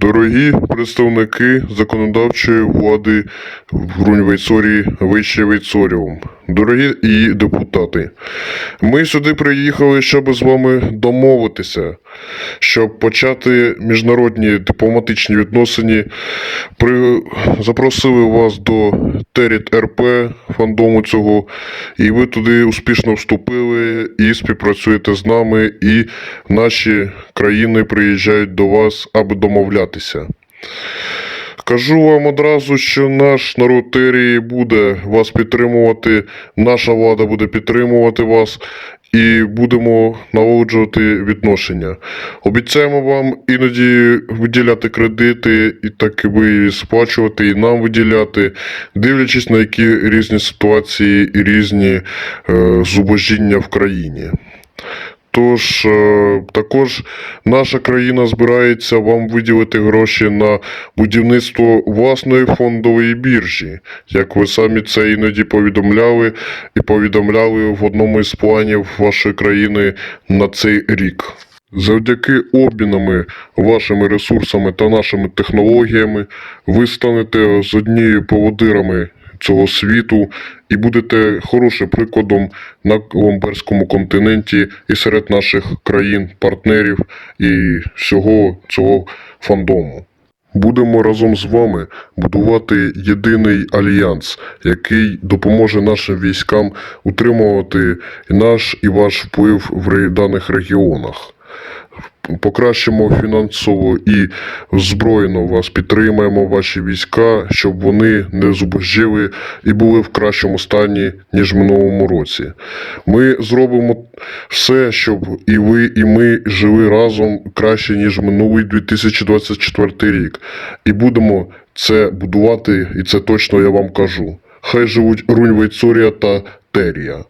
Дорогі представники законодавчої влади в Рунь-Вейцорі, Вище Вейцоріум, дорогі і депутати, ми сюди приїхали, щоб з вами домовитися, щоб почати міжнародні дипломатичні відносини. При... Запросили вас до Теріт РП фандому цього, і ви туди успішно вступили і співпрацюєте з нами, і наші країни приїжджають до вас, аби домовлятися. Кажу вам одразу, що наш народ Терії буде вас підтримувати, наша влада буде підтримувати вас і будемо налагоджувати відношення. Обіцяємо вам іноді виділяти кредити, і так і ви сплачувати, і нам виділяти, дивлячись на які різні ситуації і різні е, зубожіння в країні. Тож е, також наша країна збирається вам виділити гроші на будівництво власної фондової біржі, як ви самі це іноді повідомляли і повідомляли в одному із планів вашої країни на цей рік. Завдяки обмінами вашими ресурсами та нашими технологіями ви станете з однією поводирами цього світу і будете хорошим прикладом на Ломберському континенті і серед наших країн-партнерів і всього цього фандому. Будемо разом з вами будувати єдиний альянс, який допоможе нашим військам утримувати наш і ваш вплив в даних регіонах. Покращимо фінансово і збройно вас, підтримаємо ваші війська, щоб вони не зубожили і були в кращому стані, ніж в минулому році. Ми зробимо все, щоб і ви, і ми жили разом краще, ніж минулий 2024 рік. І будемо це будувати, і це точно я вам кажу. Хай живуть Рунь Вейцорія та Терія.